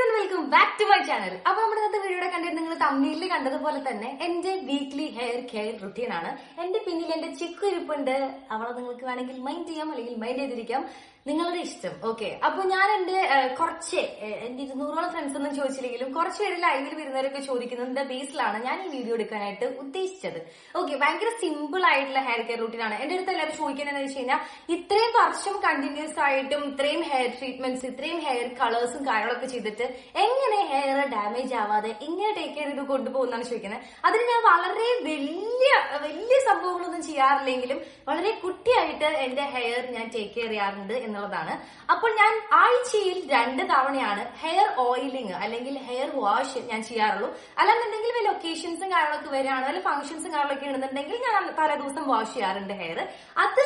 And welcome back to my channel അപ്പൊ നമ്മുടെ ഇന്നത്തെ വീഡിയോയുടെ കണ്ടിട്ട് നിങ്ങൾ തമ്മിലിൽ കണ്ടതുപോലെ തന്നെ എന്റെ വീക്ക്ലി ഹെയർ കെയർ റുട്ടീൻ ആണ്. എന്റെ പിന്നിൽ എന്റെ ചിക്കു ഇരിപ്പുണ്ട് അവളെ നിങ്ങൾക്ക് വേണമെങ്കിൽ മൈൻഡ് ചെയ്യാം അല്ലെങ്കിൽ മൈൻഡ് ചെയ്തിരിക്കാം. നിങ്ങളുടെ ഇഷ്ടം. ഓക്കെ അപ്പൊ ഞാൻ എന്റെ കുറച്ച് എന്റെ ഇരുന്നൂറോളം ഫ്രണ്ട്സ് ഒന്നും ചോദിച്ചില്ലെങ്കിലും കുറച്ച് പേര് ലൈവിൽ വരുന്നവരൊക്കെ ചോദിക്കുന്നതിന്റെ ബേസിലാണ് ഞാൻ ഈ വീഡിയോ എടുക്കാനായിട്ട് ഉദ്ദേശിച്ചത്. ഓക്കെ ഭയങ്കര സിമ്പിൾ ആയിട്ടുള്ള ഹെയർ കെയർ റൂട്ടീനാണ് എന്റെ അടുത്ത് എല്ലാവരും ചോദിക്കുന്നത് വെച്ച് കഴിഞ്ഞാൽ ഇത്രയും വർഷം കണ്ടിന്യൂസ് ആയിട്ടും ഇത്രയും ഹെയർ ട്രീറ്റ്മെന്റ്സ് ഇത്രയും ഹെയർ കളേഴ്സും കാര്യങ്ങളൊക്കെ ചെയ്തിട്ട് എങ്ങനെ ഹെയർ ഡാമേജ് ആവാതെ എങ്ങനെ ടേക്ക് കെയർ ചെയ്ത് കൊണ്ടുപോകുന്നാണ് ചോദിക്കുന്നത്. അതിന് ഞാൻ വളരെ വലിയ വലിയ സംഭവങ്ങളൊന്നും ചെയ്യാറില്ലെങ്കിലും വളരെ കുട്ടിയായിട്ട് എന്റെ ഹെയർ ഞാൻ ടേക്ക് കെയർ ചെയ്യാറുണ്ട് എന്നുള്ളതാണ്. അപ്പോൾ ഞാൻ ആഴ്ചയിൽ രണ്ട് തവണയാണ് ഹെയർ ഓയിലിംഗ് അല്ലെങ്കിൽ ഹെയർ വാഷ് ഞാൻ ചെയ്യാറുള്ളൂ. അല്ലാന്നുണ്ടെങ്കിൽ വല്ല ഒക്കേഷൻസും കാര്യങ്ങളൊക്കെ വരികയാണ്. അല്ലെങ്കിൽ ഫംഗ്ഷൻസും കാര്യങ്ങളൊക്കെ ഉണ്ടെന്നുണ്ടെങ്കിൽ ഞാൻ തലേ ദിവസം വാഷ് ചെയ്യാറുണ്ട് ഹെയർ അത്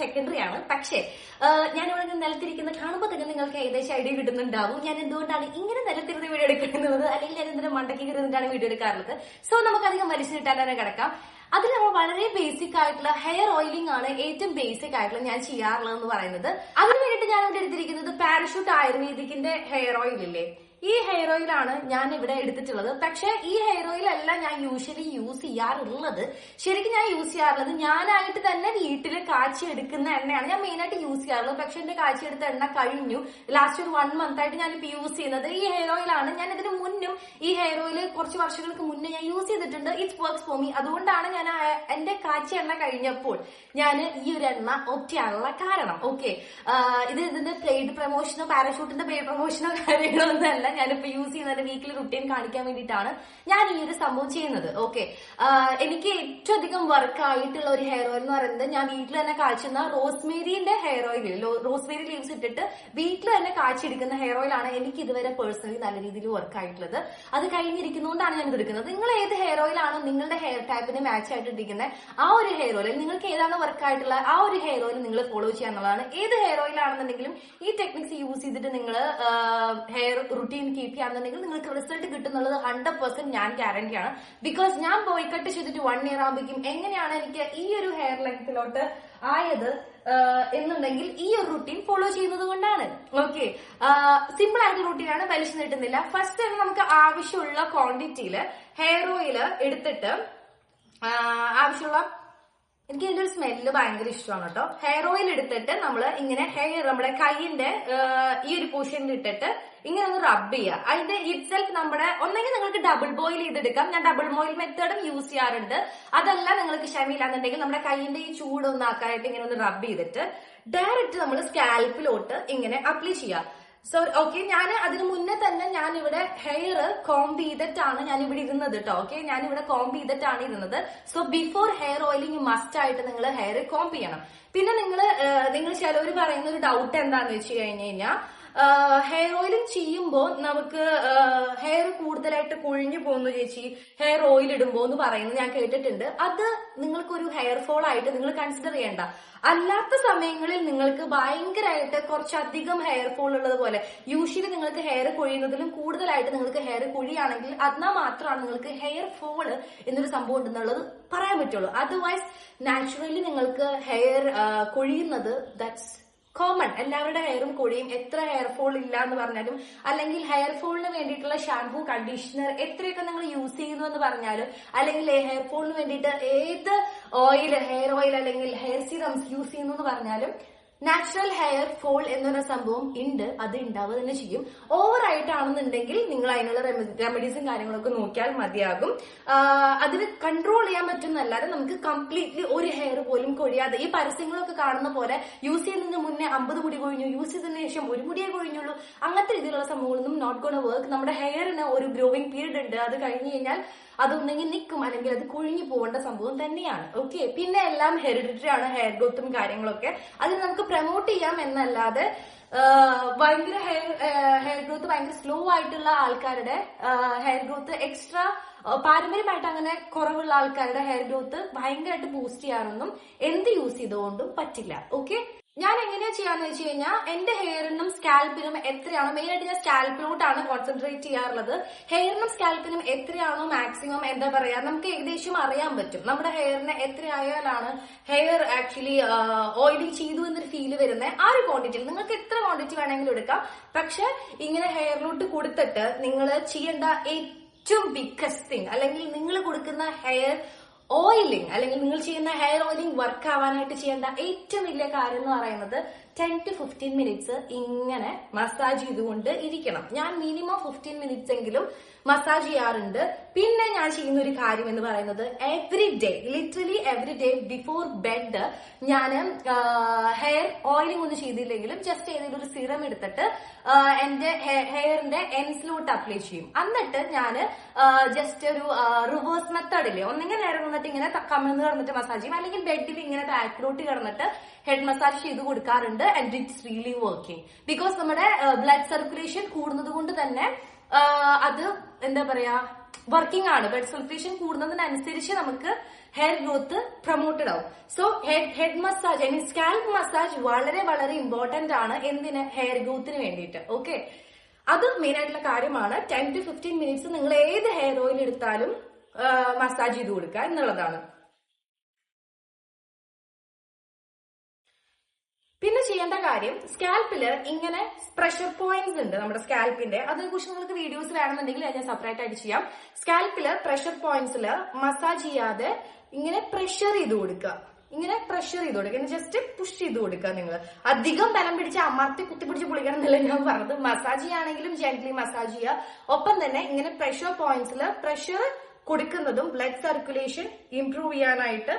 സെക്കൻഡറി ആണ്. പക്ഷേ ഞാൻ ഇവിടെ നിലത്തിരിക്കുന്ന കാണുമ്പോൾ തന്നെ നിങ്ങൾക്ക് ഏകദേശം ഐഡിയ കിട്ടുന്നുണ്ടാവും. ഞാൻ എന്തുകൊണ്ടാണ് ഇങ്ങനെ നിലത്തിരുന്ന് വീഡിയോ എടുക്കുന്നത്? അല്ലെങ്കിൽ ഞാൻ എന്തിനാ മണ്ടയ്ക്ക് ഇരുന്നിട്ടാണ് വീഡിയോ എടുക്കാറുള്ളത്? സോ നമുക്കധികം വലിച്ചു കിട്ടാൻ തന്നെ കിടക്കാം. അതിൽ നമ്മൾ വളരെ ബേസിക് ആയിട്ടുള്ള ഹെയർ ഓയിലിംഗ് ആണ് ഏറ്റവും ബേസിക് ആയിട്ടുള്ള ഞാൻ ചെയ്യാറുള്ളത് എന്ന് പറയുന്നത്. അതിന് വേണ്ടിയിട്ട് ഞാൻ ഇവിടെ എടുത്തിരിക്കുന്നത് പാരഷൂട്ട് ആയുർവേദിക്കിന്റെ ഹെയർ ഓയിൽ ഇല്ലേ? ഈ ഹെയർ ഓയിലാണ് ഞാൻ ഇവിടെ എടുത്തിട്ടുള്ളത്. പക്ഷെ ഈ ഹെയർ ഓയിൽ അല്ല ഞാൻ യൂഷ്വലി യൂസ് ചെയ്യാറുള്ളത്. ശരിക്കും ഞാൻ യൂസ് ചെയ്യാറുള്ളത് ഞാനായിട്ട് തന്നെ വീട്ടിൽ കാച്ചി എടുക്കുന്ന എണ്ണയാണ് ഞാൻ മെയിൻ ആയിട്ട് യൂസ് ചെയ്യാറുള്ളത്. പക്ഷെ എന്റെ കാച്ചി എടുത്ത എണ്ണ കഴിഞ്ഞു. ലാസ്റ്റ് ഒരു വൺ മന്ത് ആയിട്ട് ഞാൻ ഇപ്പൊ യൂസ് ചെയ്യുന്നത്. ഈ ഹെയർ ഓയിലാണ് ഞാൻ ഇതിന് മുന്നും ഈ ഹെയർ ഓയിൽ കുറച്ച് വർഷങ്ങൾക്ക് മുന്നേ ഞാൻ യൂസ് ചെയ്തിട്ടുണ്ട്. ഇറ്റ്സ് വർക്ക്സ് ഫോർ മീ അതുകൊണ്ടാണ് ഞാൻ എന്റെ കാച്ചി എണ്ണ കഴിഞ്ഞപ്പോൾ ഞാൻ ഈ ഒരു എണ്ണ ഓപ്റ്റ് ചെയ്യാനുള്ള കാരണം. ഓക്കെ ഇത് ഇതിന്റെ പ്ലേഡ് പ്രൊമോഷനോ പാരഷൂട്ടിന്റെ പ്ലേഡ് പ്രൊമോഷനോ കാര്യങ്ങളോ ഒന്നല്ല ഞാനിപ്പോ യൂസ് ചെയ്യുന്ന വീക്കിലി റുട്ടീൻ കാണിക്കാൻ വേണ്ടിയിട്ടാണ് ഞാൻ ഈ ഒരു സംഭവം ചെയ്യുന്നത്. ഓക്കെ എനിക്ക് ഏറ്റവും അധികം വർക്ക് ആയിട്ടുള്ള ഒരു ഹെയർ ഓയിൽ എന്ന് പറയുന്നത് ഞാൻ വീട്ടിൽ തന്നെ കാഴ്ചുന്ന റോസ്മേരിന്റെ ഹെയർ ഓയിൽ റോസ്മേരി ലീവ്സ് ഇട്ടിട്ട് വീട്ടിൽ തന്നെ കാഴ്ചയെടുക്കുന്ന ഹെയർ ഓയിൽ ആണ് എനിക്ക് ഇതുവരെ പേഴ്സണലി നല്ല രീതിയിൽ വർക്ക് ആയിട്ടുള്ളത്. അത് കഴിഞ്ഞിരിക്കുന്നതുകൊണ്ടാണ് ഞാൻ ഇത് എടുക്കുന്നത്. നിങ്ങൾ ഏത് ഹെയർ ഓയിൽ ആണോ നിങ്ങളുടെ ഹെയർ ടൈപ്പിന് മാച്ച് ആയിട്ട് ഇരിക്കുന്നത് ആ ഒരു ഹെയർ ഓയിൽ നിങ്ങൾക്ക് ഏതാണ് വർക്ക് ആയിട്ടുള്ള ആ ഒരു ഹെയർ ഓയിൽ നിങ്ങൾ ഫോളോ ചെയ്യാന്നുള്ളതാണ് ഏത് ഹെയർ ഓയിൽ ആണെന്നുണ്ടെങ്കിലും ഈ ടെക്നിക്സ് യൂസ് ചെയ്തിട്ട് നിങ്ങൾ ഹെയർ റുട്ടീൻ കീപ്പ് ചെയ്യാന്നുണ്ടെങ്കിൽ നിങ്ങൾക്ക് റിസൾട്ട് കിട്ടുന്നുള്ളത് ഹൺഡ്രഡ് പെർസെന്റ് ഞാൻ ഗ്യാരണ്ടി ആണ്. ബിക്കോസ് ഞാൻ ബോയ്ക്കട്ട് കട്ട് ചെയ്തിട്ട് വൺ ഇയർ ആകുമ്പോഴേക്കും എങ്ങനെയാണ് എനിക്ക് ഈ ഒരു ഹെയർ ലെങ്ത്തിലോട്ട് ആയത് എന്നുണ്ടെങ്കിൽ ഈ ഒരു റുട്ടീൻ ഫോളോ ചെയ്യുന്നത് കൊണ്ടാണ്. ഓക്കെ സിമ്പിൾ ആയിട്ടുള്ള റുട്ടീനാണ് വലിച്ചു നീട്ടുന്നില്ല. ഫസ്റ്റ് തന്നെ നമുക്ക് ആവശ്യമുള്ള ക്വാണ്ടിറ്റിയിൽ ഹെയർ ഓയിൽ എടുത്തിട്ട് ആവശ്യമുള്ള എനിക്ക് ഇതിന്റെ ഒരു സ്മെല്ല് ഭയങ്കര ഇഷ്ടമാണ് കേട്ടോ. ഹെയർ ഓയിൽ എടുത്തിട്ട് നമ്മൾ ഇങ്ങനെ ഹെയർ നമ്മുടെ കൈയിന്റെ ഈ ഒരു പോർഷനിൽ ഇട്ടിട്ട് ഇങ്ങനെ ഒന്ന് റബ്ബ് ചെയ്യുക. അതിന്റെ ഇറ്റ്സെൽഫ് നമ്മുടെ ഒന്നെങ്കിൽ നിങ്ങൾക്ക് ഡബിൾ ബോയിൽ ചെയ്തെടുക്കാം. ഞാൻ ഡബിൾ ബോയിൽ മെത്തേഡും യൂസ് ചെയ്യാറുണ്ട്. അതല്ല നിങ്ങൾക്ക് ക്ഷമയില്ലാന്നുണ്ടെങ്കിൽ നമ്മുടെ കൈയിന്റെ ഈ ചൂട് ഒന്ന് ആക്കാനായിട്ട് ഇങ്ങനെ ഒന്ന് റബ്ബ് ചെയ്തിട്ട് ഡയറക്റ്റ് നമ്മൾ സ്കാൽപ്പിലോട്ട് ഇങ്ങനെ അപ്ലൈ ചെയ്യുക. സോ ഓക്കെ ഞാൻ അതിന് മുന്നേ തന്നെ ഞാൻ ഇവിടെ ഹെയർ കോംബ് ചെയ്തിട്ടാണ് ഞാൻ ഇവിടെ ഇരുന്നത് കേട്ടോ ഓക്കെ ഞാൻ ഇവിടെ കോംബ് ചെയ്തിട്ടാണ് ഇരുന്നത്. So before hair oiling must ആയിട്ട് നിങ്ങൾ ഹെയർ കോംബ് ചെയ്യണം. പിന്നെ നിങ്ങൾ നിങ്ങൾ ചിലവർ പറയുന്ന ഒരു ഡൗട്ട് എന്താണെന്ന് വെച്ച് കഴിഞ്ഞു കഴിഞ്ഞാൽ ഹെയർ ഓയിലിംഗ് ചെയ്യുമ്പോൾ നമുക്ക് ഹെയർ കൂടുതലായിട്ട് കൊഴിഞ്ഞു പോകുന്നു ചേച്ചി. ഹെയർ ഓയിൽ ഇടുമ്പോൾ എന്ന് പറയുന്നത് ഞാൻ കേട്ടിട്ടുണ്ട്. അത് നിങ്ങൾക്കൊരു ഹെയർ ഫോൾ ആയിട്ട് നിങ്ങൾ കൺസിഡർ ചെയ്യേണ്ട. അല്ലാത്ത സമയങ്ങളിൽ നിങ്ങൾക്ക് ഭയങ്കരമായിട്ട് കുറച്ചധികം ഹെയർ ഫോൾ ഉള്ളത് പോലെ യൂഷ്വലി നിങ്ങൾക്ക് ഹെയർ കൊഴിയുന്നതിലും കൂടുതലായിട്ട് നിങ്ങൾക്ക് ഹെയർ കൊഴിയാണെങ്കിൽ എന്നാൽ മാത്രമാണ് നിങ്ങൾക്ക് ഹെയർ ഫോൾ എന്നൊരു സംഭവം ഉണ്ടെന്നുള്ളത് പറയാൻ പറ്റുള്ളൂ. അതർവൈസ് നാച്ചുറലി നിങ്ങൾക്ക് ഹെയർ കൊഴിയുന്നത് ദാറ്റ്സ് കോമൺ എല്ലാവരുടെ ഹെയറും കൊഴിയും എത്ര ഹെയർ ഫോൾ ഇല്ല എന്ന് പറഞ്ഞാലും അല്ലെങ്കിൽ ഹെയർ ഫോളിന് വേണ്ടിയിട്ടുള്ള ഷാംപൂ കണ്ടീഷണർ എത്രയൊക്കെ നിങ്ങൾ യൂസ് ചെയ്യുന്നു എന്ന് പറഞ്ഞാലും അല്ലെങ്കിൽ ഹെയർ ഫോളിന് വേണ്ടിയിട്ട് ഏത് ഓയിൽ ഹെയർ ഓയിൽ അല്ലെങ്കിൽ ഹെയർ സീറംസ് യൂസ് ചെയ്യുന്നു എന്ന് പറഞ്ഞാലും നാച്ചുറൽ ഹെയർ ഫോൾ എന്നൊരു സംഭവം ഉണ്ട് അത് ഉണ്ടാവുക തന്നെ ചെയ്യും. ഓവർ ആയിട്ടാണെന്നുണ്ടെങ്കിൽ നിങ്ങൾ അതിനുള്ള റെമഡീസും കാര്യങ്ങളൊക്കെ നോക്കിയാൽ മതിയാകും. അതിന് കൺട്രോൾ ചെയ്യാൻ പറ്റുന്നല്ലാതെ നമുക്ക് കംപ്ലീറ്റ്ലി ഒരു ഹെയർ പോലും കൊഴിയാതെ ഈ പരസ്യങ്ങളൊക്കെ കാണുന്ന പോലെ യൂസ് ചെയ്യുന്നതിന് മുന്നേ അമ്പത് മുടി കൊഴിഞ്ഞു യൂസ് ചെയ്തതിനു ശേഷം ഒരു മുടിയേ കൊഴിഞ്ഞുള്ളൂ. അങ്ങനത്തെ രീതിയിലുള്ള സംഭവങ്ങളൊന്നും നോട്ട് ഗോണ വർക്ക് നമ്മുടെ ഹെയറിന് ഒരു ഗ്രോയിങ് പീരീഡ് ഉണ്ട്. അത് കഴിഞ്ഞു കഴിഞ്ഞാൽ അതൊന്നെങ്കിൽ നിൽക്കും അല്ലെങ്കിൽ അത് കൊഴിഞ്ഞു പോകേണ്ട സംഭവം തന്നെയാണ്. ഓക്കെ പിന്നെ എല്ലാം ഹെറിഡിറ്ററി ആണ് ഹെയർ ഗ്രോത്തും കാര്യങ്ങളൊക്കെ. അതിന് നമുക്ക് പ്രൊമോട്ട് ചെയ്യാം എന്നല്ലാതെ ഭയങ്കര ഹെയർ ഹെയർ ഗ്രോത്ത് ഭയങ്കര സ്ലോ ആയിട്ടുള്ള ആൾക്കാരുടെ ഹെയർ ഗ്രോത്ത് എക്സ്ട്രാ പാരമ്പര്യമായിട്ട് അങ്ങനെ കുറവുള്ള ആൾക്കാരുടെ ഹെയർ ഗ്രോത്ത് ഭയങ്കരമായിട്ട് ബൂസ്റ്റ് ചെയ്യാനൊന്നും എന്ത് യൂസ് ചെയ്തുകൊണ്ടും പറ്റില്ല. ഓക്കെ ഞാൻ എങ്ങനെയാ ചെയ്യാന്ന് വെച്ച് കഴിഞ്ഞാൽ എന്റെ ഹെയറിനും സ്കാൽപ്പിനും എത്രയാണോ മെയിൻ ആയിട്ട് ഞാൻ സ്കാൽപ്പിലോട്ടാണ് കോൺസെൻട്രേറ്റ് ചെയ്യാറുള്ളത്. ഹെയറിനും സ്കാൽപ്പിനും എത്രയാണോ മാക്സിമം എന്താ പറയാ നമുക്ക് ഏകദേശം അറിയാൻ പറ്റും. നമ്മുടെ ഹെയറിന് എത്രയായാലാണ് ഹെയർ ആക്ച്വലി ഓയിലിംഗ് ചെയ്തു എന്നൊരു ഫീൽ വരുന്നത് ആ ഒരു ക്വാണ്ടിറ്റിയിൽ നിങ്ങൾക്ക് എത്ര ക്വാണ്ടിറ്റി വേണമെങ്കിലും എടുക്കാം. പക്ഷെ ഇങ്ങനെ ഹെയറിലോട്ട് കൊടുത്തിട്ട് നിങ്ങൾ ചെയ്യേണ്ട ഏറ്റവും ബിഗ്ഗസ്റ്റ് തിങ് അല്ലെങ്കിൽ നിങ്ങൾ കൊടുക്കുന്ന ഹെയർ ഓയിലിംഗ് അല്ലെങ്കിൽ നിങ്ങൾ ചെയ്യുന്ന ഹെയർ ഓയിലിംഗ് വർക്ക് ആവാനായിട്ട് ചെയ്യേണ്ട ഏറ്റവും വലിയ കാര്യം എന്ന് പറയുന്നത് ടെൻ ടു ഫിഫ്റ്റീൻ മിനിറ്റ്സ് ഇങ്ങനെ മസാജ് ചെയ്തുകൊണ്ട് ഇരിക്കണം. ഞാൻ മിനിമം ഫിഫ്റ്റീൻ മിനിറ്റ്സ് എങ്കിലും മസാജ് ചെയ്യാറുണ്ട്. പിന്നെ ഞാൻ ചെയ്യുന്ന ഒരു കാര്യം എന്ന് പറയുന്നത് every day literally every day before bed ഞാൻ ഹെയർ ഓയിലിംഗ് ഒന്നും ചെയ്തില്ലെങ്കിലും ജസ്റ്റ് ഏതെങ്കിലും ഒരു സിറം എടുത്തിട്ട് എന്റെ ഹെയറിന്റെ എൻസിലോട്ട് അപ്ലൈ ചെയ്യും. എന്നിട്ട് ഞാൻ ജസ്റ്റ് ഒരു റിവേഴ്സ് മെത്തേഡ് ഇല്ലേ? ഒന്നെങ്കിൽ നേരം നിന്നിട്ട് ഇങ്ങനെ കമിഴ്ന്ന് കിടന്നിട്ട് മസാജ് ചെയ്യും. അല്ലെങ്കിൽ ബെഡിൽ ഇങ്ങനെ ബാക്കിലോട്ട് കിടന്നിട്ട് ഹെഡ് മസാജ് ചെയ്ത് കൊടുക്കാറുണ്ട്. And it's really working because നമ്മുടെ ബ്ലഡ് സർക്കുലേഷൻ കൂടുന്നത് കൊണ്ട് തന്നെ ആ, അത് എന്താ പറയാ വർക്കിംഗ് ആണ്. ബ്ലഡ് സർക്കുലേഷൻ കൂടുന്നതിനനുസരിച്ച് നമുക്ക് ഹെയർ ഗ്രോത്ത് പ്രൊമോട്ടഡ് ആവും. So head head massage I mean scalp massage വളരെ വളരെ ഇമ്പോർട്ടന്റ് ആണ് എന്തിന്? ഹെയർ ഗ്രോത്തിന് വേണ്ടിയിട്ട്. ഓക്കെ അത് മെയിൻ ആയിട്ടുള്ള കാര്യമാണ്. ടെൻ ടു ഫിഫ്റ്റീൻ മിനിറ്റ്സ് നിങ്ങൾ ഏത് ഹെയർ ഓയിൽ എടുത്താലും മസാജ് ചെയ്ത് കൊടുക്കുക എന്നുള്ളതാണ്. പിന്നെ ചെയ്യേണ്ട കാര്യം സ്കാൽപ്പിൽ ഇങ്ങനെ പ്രഷർ പോയിന്റ്സ് ഉണ്ട് നമ്മുടെ സ്കാൽപ്പിന്റെ അതിനെക്കുറിച്ച് നിങ്ങൾക്ക് വീഡിയോസ് വേണമെന്നുണ്ടെങ്കിൽ അത് ഞാൻ സെപ്പറേറ്റ് ആയിട്ട് ചെയ്യാം. സ്കാൽപ്പിൽ പ്രഷർ പോയിന്റ്സിൽ മസാജ് ചെയ്യാതെ ഇങ്ങനെ പ്രഷർ ചെയ്ത് കൊടുക്കുക. ഇങ്ങനെ പ്രഷർ ചെയ്ത് കൊടുക്കുക. ജസ്റ്റ് പുഷ് ചെയ്ത് കൊടുക്കുക നിങ്ങൾ. അധികം ബലം പിടിച്ച് അമർത്തി കുത്തിപ്പിടിച്ച് പൊളിക്കണം എന്നല്ല ഞാൻ പറഞ്ഞത്. മസാജ് ചെയ്യുകയാണെങ്കിലും ജെന്റ്ലി മസാജ് ചെയ്യുക. ഒപ്പം തന്നെ ഇങ്ങനെ പ്രഷർ പോയിന്റ്സിൽ പ്രഷർ കൊടുക്കുന്നതും ബ്ലഡ് സർക്കുലേഷൻ ഇംപ്രൂവ് ചെയ്യാനായിട്ട്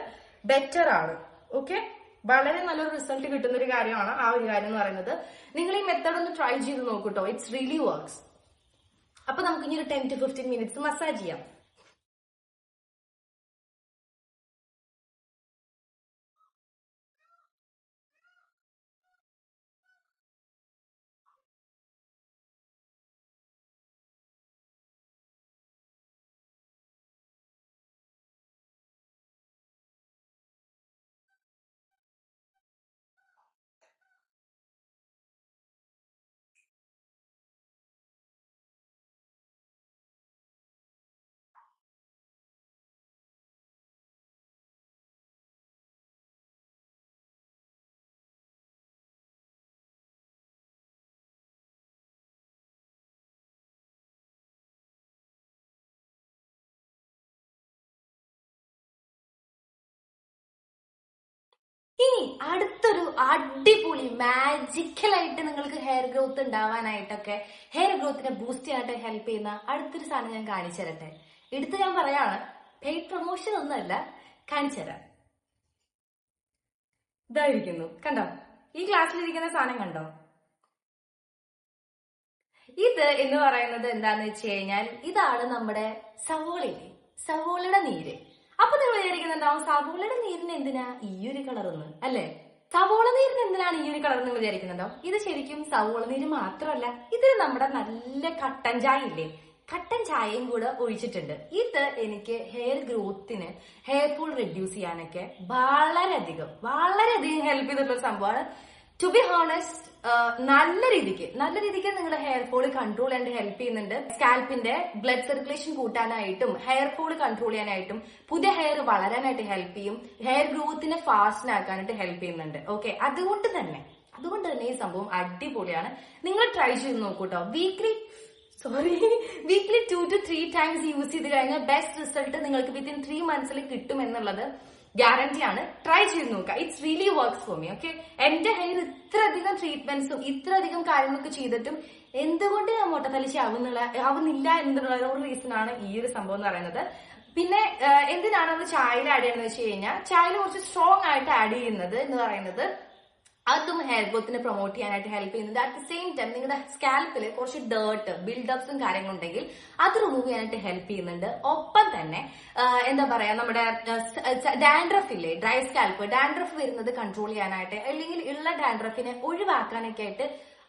ബെറ്റർ ആണ്. ഓക്കെ വളരെ നല്ലൊരു റിസൾട്ട് കിട്ടുന്ന ഒരു കാര്യമാണ് ആ ഒരു കാര്യം എന്ന് പറയുന്നത്. നിങ്ങൾ ഈ മെത്തേഡ് ഒന്ന് ട്രൈ ചെയ്ത് നോക്കൂട്ടോ ഇറ്റ്സ് റിയലി വർക്ക്സ് അപ്പൊ നമുക്ക് ഇനി ഒരു ten to fifteen minutes massage ചെയ്യാം. അടുത്തൊരു അടിപൊളി മാജിക്കൽ ആയിട്ട് നിങ്ങൾക്ക് ഹെയർ ഗ്രോത്ത് ഉണ്ടാവാനായിട്ടൊക്കെ ഹെയർ ഗ്രോത്തിനെ ബൂസ്റ്റ് ചെയ്യാനായിട്ട് ഹെൽപ്പ് ചെയ്യുന്ന അടുത്തൊരു സാധനം ഞാൻ കാണിച്ചു തരട്ടെ. എടുത്ത് ഞാൻ പറയാണ് പെയ്ഡ് പ്രൊമോഷൻ ഒന്നുമല്ല കാണിച്ചു തരാം. ഇതായിരിക്കുന്നു കണ്ടോ? ഈ ക്ലാസ്സിലിരിക്കുന്ന സാധനം കണ്ടോ? ഇത് എന്ന് പറയുന്നത് എന്താന്ന് വെച്ച് കഴിഞ്ഞാൽ ഇതാണ് നമ്മുടെ സവോളയില്ലേ? സവോളയുടെ നീര്. അപ്പൊ നിങ്ങൾ വിചാരിക്കുന്നുണ്ടാവും സവോളയുടെ നീരിന് എന്തിനാ ഈ ഒരു കളർ ഉള്ളത്? അല്ലേ? സവോള നീരിന് എന്തിനാണ് ഈ ഒരു കളർ എന്ന് വിചാരിക്കുന്നുണ്ടോ? ഇത് ശരിക്കും സവോള നീര് മാത്രമല്ല ഇത് നമ്മുടെ നല്ല കട്ടൻ ചായ ഇല്ലേ? കട്ടൻ ചായയും കൂടെ ഒഴിച്ചിട്ടുണ്ട്. ഇത് എനിക്ക് ഹെയർ ഗ്രോത്തിന് ഹെയർ ഫോൾ റെഡ്യൂസ് ചെയ്യാനൊക്കെ വളരെയധികം വളരെയധികം ഹെൽപ്പ് ചെയ്തിട്ടുള്ള സംഭവമാണ്. ടു ബി ഹോണസ്റ്റ് നല്ല രീതിക്ക് നല്ല രീതിക്ക് നിങ്ങളുടെ ഹെയർ ഫോൾ കൺട്രോൾ ചെയ്യാൻ ഹെൽപ്പ് ചെയ്യുന്നുണ്ട്. സ്കാൽപ്പിന്റെ ബ്ലഡ് സർക്കുലേഷൻ കൂട്ടാനായിട്ടും ഹെയർ ഫോൾ കൺട്രോൾ ചെയ്യാനായിട്ടും പുതിയ ഹെയർ വളരാനായിട്ട് ഹെൽപ്പ് ചെയ്യും ഹെയർ ഗ്രോത്തിനെ ഫാസ്റ്റ് ആക്കാനായിട്ട് ഹെൽപ്പ് ചെയ്യുന്നുണ്ട്. ഓക്കെ അതുകൊണ്ട് തന്നെ അതുകൊണ്ട് തന്നെ ഈ സംഭവം അടിപൊളിയാണ്. നിങ്ങൾ ട്രൈ ചെയ്ത് നോക്കൂട്ടോ. Weekly sorry weekly two two three times use ചെയ്ത് കഴിഞ്ഞാൽ ബെസ്റ്റ് റിസൾട്ട് നിങ്ങൾക്ക് വിത്തിൻ ത്രീ മന്ത്സിൽ കിട്ടും എന്നുള്ളത് ഗ്യാരണ്ടി ആണ്. ട്രൈ ചെയ്ത് നോക്കുക. It's really works for me okay എന്റെ ഹെയർ ഇത്രയധികം ട്രീറ്റ്മെന്റ്സും ഇത്രയധികം കാര്യങ്ങളൊക്കെ ചെയ്തിട്ടും എന്തുകൊണ്ട് ഞാൻ മൊട്ടത്തലിച്ച് ആവുന്നില്ല ആവുന്നില്ല എന്നുള്ള ഒരു റീസൺ ആണ് ഈ ഒരു സംഭവം എന്ന് പറയുന്നത്. പിന്നെ എന്തിനാണ് അത് ചായയിൽ ആഡ് ചെയ്യുന്നത് വെച്ച് കഴിഞ്ഞാൽ ചായയിൽ കുറച്ച് സ്ട്രോങ് ആയിട്ട് ആഡ് ചെയ്യുന്നത് എന്ന് പറയുന്നത് അതും ഹെയർ ഗ്രോത്തിനെ പ്രൊമോട്ട് ചെയ്യാനായിട്ട് ഹെൽപ്പ് ചെയ്യുന്നുണ്ട്. അറ്റ് ദ സെയിം ടൈം നിങ്ങളുടെ സ്കാൽപ്പിൽ കുറച്ച് ഡേർട്ട് ബിൽഡപ്സും കാര്യങ്ങളുണ്ടെങ്കിൽ അത് റിമൂവ് ചെയ്യാനായിട്ട് ഹെൽപ്പ് ചെയ്യുന്നുണ്ട്. ഒപ്പം തന്നെ എന്താ പറയാ നമ്മുടെ ഡാൻഡ്രഫ് ഇല്ലേ? ഡ്രൈ സ്കാൽപ്പ് ഡാൻഡ്രഫ് വരുന്നത് കൺട്രോൾ ചെയ്യാനായിട്ട് അല്ലെങ്കിൽ ഉള്ള ഡാൻഡ്രഫിനെ ഒഴിവാക്കാനൊക്കെ ആയിട്ട്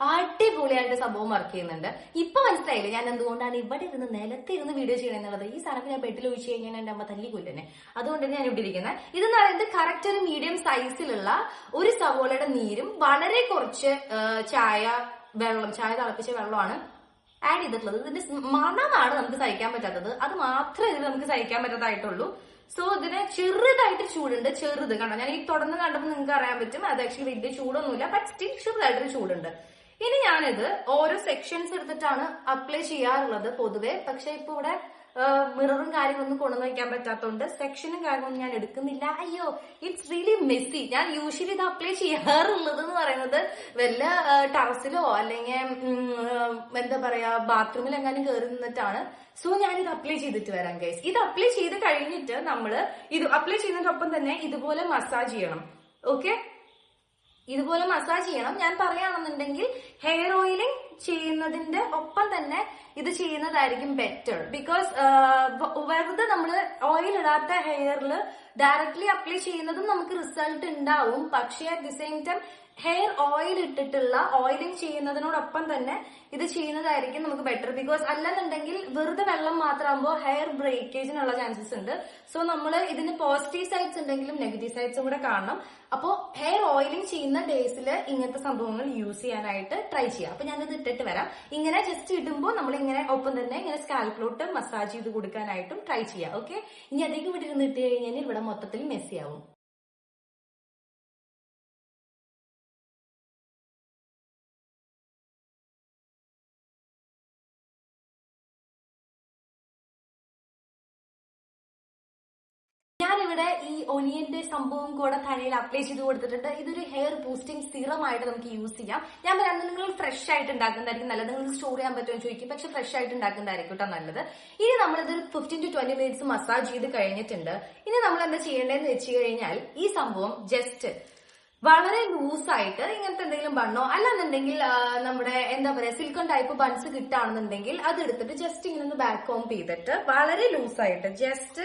അടിപൊളിയായിട്ട് സംഭവം വർക്ക് ചെയ്യുന്നുണ്ട്. ഇപ്പൊ മനസ്സിലായില്ല ഞാൻ എന്തുകൊണ്ടാണ് ഇവിടെ ഇരുന്ന് നിലത്തിരുന്ന് വീഡിയോ ചെയ്യണമെന്നുള്ളത് ഈ സാധനം ഞാൻ ബെഡിൽ ഒഴിച്ച് കഴിഞ്ഞാൽ എന്റെ അമ്മ തല്ലി കൊല്ലുന്നെ അതുകൊണ്ടാണ് ഞാൻ ഇവിടെ ഇരിക്കുന്നത്. ഇതെന്ന് പറയുന്നത് കറക്റ്റ് ഒരു മീഡിയം സൈസിലുള്ള ഒരു സവോളയുടെ നീരും വളരെ കുറച്ച് ചായ വെള്ളം ചായ തിളപ്പിച്ച വെള്ളമാണ് ആഡ് ചെയ്തിട്ടുള്ളത്. ഇതിന്റെ മണമാണ് നമുക്ക് സഹിക്കാൻ പറ്റാത്തത്. അത് മാത്രമേ ഇതിന് നമുക്ക് സഹിക്കാൻ പറ്റാത്തതായിട്ടുള്ളൂ സോ ഇതിന് ചെറുതായിട്ട് ചൂടുണ്ട്. ചെറുത്. കണ്ടോ? ഞാൻ ഈ തുടർന്ന് കണ്ടപ്പോൾ നിങ്ങൾക്ക് അറിയാൻ പറ്റും. അത് ആക്ച്വലി വലിയ ചൂടൊന്നുമില്ല ബട്ട് സ്റ്റിൽ ചെറുതായിട്ടൊരു ചൂടുണ്ട്. ഇനി ഞാനിത് ഓരോ സെക്ഷൻസ് എടുത്തിട്ടാണ് അപ്ലൈ ചെയ്യാറുള്ളത് പൊതുവെ. പക്ഷെ ഇപ്പൊ ഇവിടെ മിററും കാര്യങ്ങളൊന്നും കൊണ്ടുവന്ന് വയ്ക്കാൻ പറ്റാത്തതുകൊണ്ട് സെക്ഷനും കാര്യങ്ങളൊന്നും ഞാൻ എടുക്കുന്നില്ല. അയ്യോ ഇറ്റ്സ് റിയലി മെസ്സി ഞാൻ യൂഷ്വലി ഇത് അപ്ലൈ ചെയ്യാറുള്ളത് എന്ന് പറയുന്നത് വല്ല ടെറസിലോ അല്ലെങ്കിൽ എന്താ പറയാ ബാത്റൂമിൽ എങ്ങാനും കയറി നിന്നിട്ടാണ്. സോ ഞാൻ ഇത് അപ്ലൈ ചെയ്തിട്ട് വരാം ഗൈസ് ഇത് അപ്ലൈ ചെയ്ത് കഴിഞ്ഞിട്ട് നമ്മൾ ഇത് അപ്ലൈ ചെയ്യുന്നതിനൊപ്പം തന്നെ ഇതുപോലെ മസാജ് ചെയ്യണം. ഓക്കെ ഇതുപോലെ മസാജ് ചെയ്യണം. ഞാൻ പറയുകയാണെന്നുണ്ടെങ്കിൽ ഹെയർ ഓയിലിംഗ് ചെയ്യുന്നതിന്റെ ഒപ്പം തന്നെ ഇത് ചെയ്യുന്നതായിരിക്കും ബെറ്റർ ബിക്കോസ് വെറുതെ നമ്മൾ ഓയിൽ ഇടാത്ത ഹെയറിൽ ഡയറക്ട്ലി അപ്ലൈ ചെയ്യുന്നതും നമുക്ക് റിസൾട്ട് ഉണ്ടാവും. പക്ഷേ at the same time hair oil ഇട്ടിട്ടുള്ള ഓയിലിംഗ് ചെയ്യുന്നതിനോടൊപ്പം തന്നെ ഇത് ചെയ്യുന്നതായിരിക്കും നമുക്ക് ബെറ്റർ ബിക്കോസ് അല്ലെന്നുണ്ടെങ്കിൽ വെറുതെ വെള്ളം മാത്രമാകുമ്പോൾ ഹെയർ ബ്രേക്കേജിനുള്ള ചാൻസസ് ഉണ്ട്. സോ നമ്മൾ ഇതിന് പോസിറ്റീവ് സൈഡ്സ് ഉണ്ടെങ്കിലും നെഗറ്റീവ് സൈഡ്സും കൂടെ കാണണം. അപ്പോൾ ഹെയർ ഓയിലിംഗ് ചെയ്യുന്ന ഡേയ്സിൽ ഇങ്ങനത്തെ സംഭവങ്ങൾ യൂസ് ചെയ്യാനായിട്ട് ട്രൈ ചെയ്യാം. അപ്പൊ ഞാനിത് ഇട്ടിട്ട് വരാം. ഇങ്ങനെ ജസ്റ്റ് ഇടുമ്പോൾ നമ്മൾ ഇങ്ങനെ ഒപ്പം തന്നെ ഇങ്ങനെ സ്കാൽപ്പിലോട്ട് മസാജ് ചെയ്ത് കൊടുക്കാനായിട്ടും ട്രൈ ചെയ്യാം. ഓക്കെ ഇനി അധികം ഇവിടെ ഇട്ട് കഴിഞ്ഞാൽ ഇവിടെ മൊത്തത്തിൽ മെസ്സി ആവും ഈ ഒനിയന്റെ സംഭവം കൂടെ തലയിൽ അപ്ലൈ ചെയ്ത് കൊടുത്തിട്ടുണ്ട്. ഇതൊരു ഹെയർ ബൂസ്റ്റിംഗ് സിറം ആയിട്ട് നമുക്ക് യൂസ് ചെയ്യാം. ഞാൻ പറയാം നിങ്ങൾ ഫ്രഷ് ആയിട്ട് ഉണ്ടാക്കുന്നതായിരിക്കും നല്ലത്. നിങ്ങൾക്ക് സ്റ്റോർ ചെയ്യാൻ പറ്റുമെന്ന് ചോദിക്കും. പക്ഷെ ഫ്രഷ് ആയിട്ട് ഉണ്ടാക്കുന്നതായിരിക്കും കേട്ടോ നല്ലത്. ഇനി നമ്മളിത് fifteen to twenty minutes massage ചെയ്ത് കഴിഞ്ഞിട്ടുണ്ട്. ഇനി നമ്മൾ എന്താ ചെയ്യേണ്ടതെന്ന് വെച്ച് കഴിഞ്ഞാൽ ഈ സംഭവം ജസ്റ്റ് വളരെ ലൂസായിട്ട് ഇങ്ങനത്തെ എന്തെങ്കിലും ബണ്ണോ അല്ലാന്നുണ്ടെങ്കിൽ നമ്മുടെ എന്താ പറയാ സിൽക്കൺ ടൈപ്പ് ബൺസ് കിട്ടുകയാണെന്നുണ്ടെങ്കിൽ അത് എടുത്തിട്ട് ജസ്റ്റ് ഇങ്ങനെ ഒന്ന് ബാക്ക് ഹോം ചെയ്തിട്ട് വളരെ ലൂസായിട്ട് ജസ്റ്റ്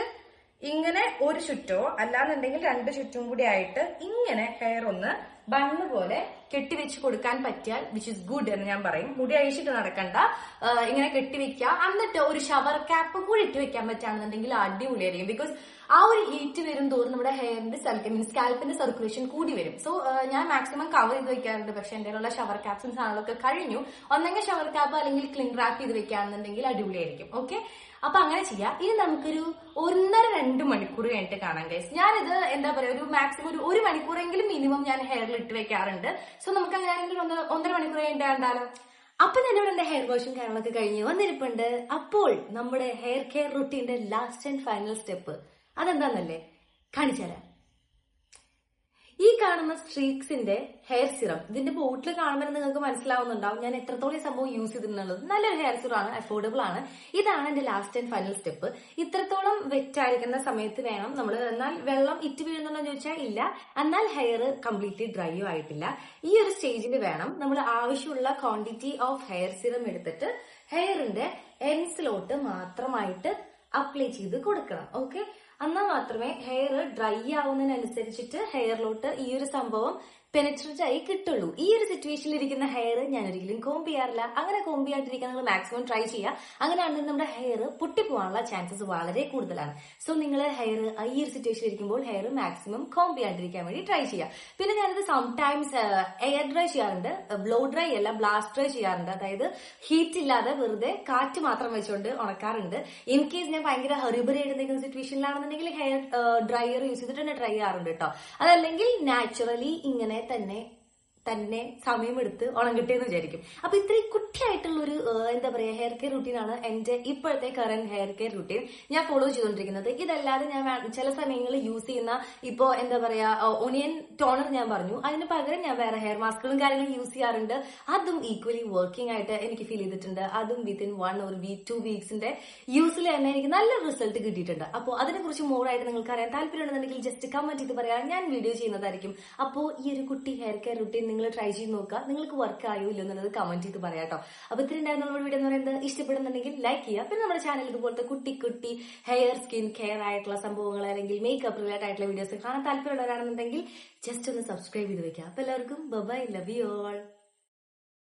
ഇങ്ങനെ ഒരു ചുറ്റോ അല്ലാന്നുണ്ടെങ്കിൽ രണ്ട് ചുറ്റും കൂടി ആയിട്ട് ഇങ്ങനെ ഹെയർ ഒന്ന് ബണ്ണ് പോലെ കെട്ടിവെച്ച് കൊടുക്കാൻ പറ്റിയാൽ വിച്ച് ഇസ് ഗുഡ് എന്ന് ഞാൻ പറയും. മുടി അഴിച്ചിട്ട് നടക്കണ്ട. ഇങ്ങനെ കെട്ടിവെക്കുക. എന്നിട്ട് ഒരു ഷവർ ക്യാപ്പ് കൂടി ഇട്ട് വെക്കാൻ പറ്റുകയാണെന്നുണ്ടെങ്കിൽ അടിപൊളിയായിരിക്കും. ബിക്കോസ് ആ ഒരു ഹീറ്റ് വരും തോറും നമ്മുടെ ഹെയറിന്റെ സെൽക്ക് മീൻസ് സ്കാൽപ്പിന്റെ സർക്കുലേഷൻ കൂടി വരും. സോ ഞാൻ മാക്സിമം കവർ ചെയ്ത് വെക്കാറുണ്ട്. പക്ഷെ എന്റെ ഉള്ള ഷവർ ക്യാപ്സും സാധനങ്ങളൊക്കെ കഴിഞ്ഞു. ഒന്നെങ്കിൽ ഷവർ ക്യാപ്പ് അല്ലെങ്കിൽ ക്ലിൻ റാപ്പ് ചെയ്ത് വെക്കുകയാണെന്നുണ്ടെങ്കിൽ അടിപൊളിയായിരിക്കും. ഓക്കെ അപ്പൊ അങ്ങനെ ചെയ്യാം. ഇനി നമുക്കൊരു ഒന്നര രണ്ട് മണിക്കൂർ കഴിഞ്ഞിട്ട് കാണാം ഗൈസ് ഞാനിത് എന്താ പറയാ ഒരു മാക്സിമം ഒരു ഒരു മണിക്കൂറെങ്കിലും മിനിമം ഞാൻ ഹെയറിൽ ഇട്ട് വെക്കാറുണ്ട്. സോ നമുക്ക് അങ്ങനെയാണെങ്കിൽ ഒന്ന് ഒന്നര മണിക്കൂർ കഴിഞ്ഞിട്ട് അപ്പൊ ഞാനിവിടെ എന്റെ ഹെയർ വാഷും കാര്യങ്ങളൊക്കെ കഴിഞ്ഞ് വന്നിരിപ്പുണ്ട്. അപ്പോൾ നമ്മുടെ ഹെയർ കെയർ റുട്ടീന്റെ ലാസ്റ്റ് ആൻഡ് ഫൈനൽ സ്റ്റെപ്പ് അതെന്താന്നല്ലേ? കാണിച്ചുതരാം. ഈ കാണുന്ന സ്ട്രീക്സിന്റെ ഹെയർ സിറം ഇതിന്റെ ബോട്ടിൽ കാണുമ്പോൾ നിങ്ങൾക്ക് മനസ്സിലാവുന്നുണ്ടാവും ഞാൻ എത്രത്തോളം ഈ സംഭവം യൂസ് ചെയ്തിട്ടുള്ളത്. നല്ലൊരു ഹെയർ സിറം ആണ് അഫോർഡബിൾ ആണ്. ഇതാണ് എന്റെ ലാസ്റ്റ് ആൻഡ് ഫൈനൽ സ്റ്റെപ്പ് ഇത്രത്തോളം വെറ്റ് ആയിരിക്കുന്ന സമയത്ത് വേണം നമ്മൾ എന്നാൽ വെള്ളം ഇറ്റ് വീഴുന്നുണ്ടോ എന്ന് ചോദിച്ചാൽ ഇല്ല. എന്നാൽ ഹെയർ കംപ്ലീറ്റ്ലി ഡ്രൈ ആയിട്ടില്ല. ഈ ഒരു സ്റ്റേജിൽ വേണം നമ്മൾ ആവശ്യമുള്ള ക്വാണ്ടിറ്റി ഓഫ് ഹെയർ സിറം എടുത്തിട്ട് ഹെയറിന്റെ എൻസിലോട്ട് മാത്രമായിട്ട് അപ്ലൈ ചെയ്ത് കൊടുക്കണം. ഓക്കെ എന്നാൽ മാത്രമേ ഹെയർ ഡ്രൈ ആവുന്നതിനനുസരിച്ചിട്ട് ഹെയറിലോട്ട് ഈ ഒരു സംഭവം പെനട്രേറ്റ് ആയി കിട്ടുള്ളൂ. ഈ ഒരു സിറ്റുവേഷനിൽ ഇരിക്കുന്ന ഹെയർ ഞാൻ ഒരിക്കലും കോംബ് ചെയ്യാറില്ല. അങ്ങനെ കോംബ് ചെയ്യാണ്ടിരിക്കാൻ നിങ്ങൾ മാക്സിമം ട്രൈ ചെയ്യുക. അങ്ങനെയാണെങ്കിൽ നമ്മുടെ ഹെയർ പൊട്ടിപ്പോകാനുള്ള ചാൻസസ് വളരെ കൂടുതലാണ്. സോ നിങ്ങൾ ഹെയർ ഈ ഒരു സിറ്റുവേഷനിൽ ഇരിക്കുമ്പോൾ ഹെയർ മാക്സിമം കോംബ് ചെയ്യാണ്ടിരിക്കാൻ വേണ്ടി ട്രൈ ചെയ്യുക. പിന്നെ ഞാനിത് സംടൈംസ് എയർ ഡ്രൈ ചെയ്യാറുണ്ട്. ബ്ലോ ഡ്രൈ അല്ല ബ്ലാസ്റ്റ് ഡ്രൈ ചെയ്യാറുണ്ട്. അതായത് ഹീറ്റ് ഇല്ലാതെ വെറുതെ കാറ്റ് മാത്രം വെച്ചുകൊണ്ട് ഉണക്കാറുണ്ട്. ഇൻ കേസ് ഞാൻ ഭയങ്കര ഹെറിബറി ആയിട്ട് സിറ്റുവേഷനിലാണെന്നുണ്ടെങ്കിൽ ഹെയർ ഡ്രയർ യൂസ് ചെയ്തിട്ട് തന്നെ ഡ്രൈ ചെയ്യാറുണ്ട് കേട്ടോ അതല്ലെങ്കിൽ നാച്ചുറലി ഇങ്ങനെ തന്നെ തന്നെ സമയമെടുത്ത് ഉണങ്ങട്ടെ എന്ന് വിചാരിക്കും. അപ്പൊ ഇത്രയും കുട്ടിയായിട്ടുള്ള ഒരു എന്താ പറയാ ഹെയർ കെയർ റുട്ടീനാണ് എന്റെ ഇപ്പോഴത്തെ കറന്റ് ഹെയർ കെയർ റുട്ടീൻ ഞാൻ ഫോളോ ചെയ്തുകൊണ്ടിരിക്കുന്നത്. ഇതല്ലാതെ ഞാൻ ചില സമയങ്ങളിൽ യൂസ് ചെയ്യുന്ന ഇപ്പോ എന്താ പറയാ ഒനിയൻ ടോണർ ഞാൻ പറഞ്ഞു. അതിന് പകരം ഞാൻ വേറെ ഹെയർ മാസ്കുകളും കാര്യങ്ങളും യൂസ് ചെയ്യാറുണ്ട്. അതും ഈക്വലി വർക്കിംഗ് ആയിട്ട് എനിക്ക് ഫീൽ ചെയ്തിട്ടുണ്ട്. അതും within one or week two വീക്സിന്റെ യൂസിൽ തന്നെ എനിക്ക് നല്ല റിസൾട്ട് കിട്ടിയിട്ടുണ്ട്. അപ്പോൾ അതിനെക്കുറിച്ച് കുറിച്ച് മോറായിട്ട് നിങ്ങൾക്ക് അറിയാൻ താല്പര്യമുണ്ടെന്നുണ്ടെങ്കിൽ ജസ്റ്റ് കമന്റ് ചെയ്ത് പറയാൻ ഞാൻ വീഡിയോ ചെയ്യുന്നതായിരിക്കും. അപ്പോൾ ഈ ഒരു കുട്ടി ഹെയർ കെയർ റുട്ടീൻ നിങ്ങൾ ട്രൈ ചെയ്ത് നോക്കുക. നിങ്ങൾക്ക് വർക്ക് ആയോ ഇല്ലോ എന്നുള്ളത് കമന്റ് ചെയ്ത് പറയാം കേട്ടോ. അപ്പൊ ഇത്രയും നമ്മുടെ വീഡിയോ എന്ന് പറയുന്നത്. ഇഷ്ടപ്പെടുന്നുണ്ടെങ്കിൽ ലൈക്ക് ചെയ്യുക. പിന്നെ നമ്മുടെ ചാനൽ ഇതുപോലത്തെ കുട്ടി കുട്ടി ഹെയർ സ്കിൻ കെയർ ആയിട്ടുള്ള സംഭവങ്ങൾ അല്ലെങ്കിൽ മേക്കപ്പ് റിലേറ്റഡ് ആയിട്ടുള്ള വീഡിയോസ് കാണാൻ താല്പര്യമുള്ളവരാണെന്നുണ്ടെങ്കിൽ ജസ്റ്റ് ഒന്ന് സബ്സ്ക്രൈബ് ചെയ്ത് വെക്കുക. അപ്പൊ എല്ലാവർക്കും ബൈ ലവ് യു ഓൾ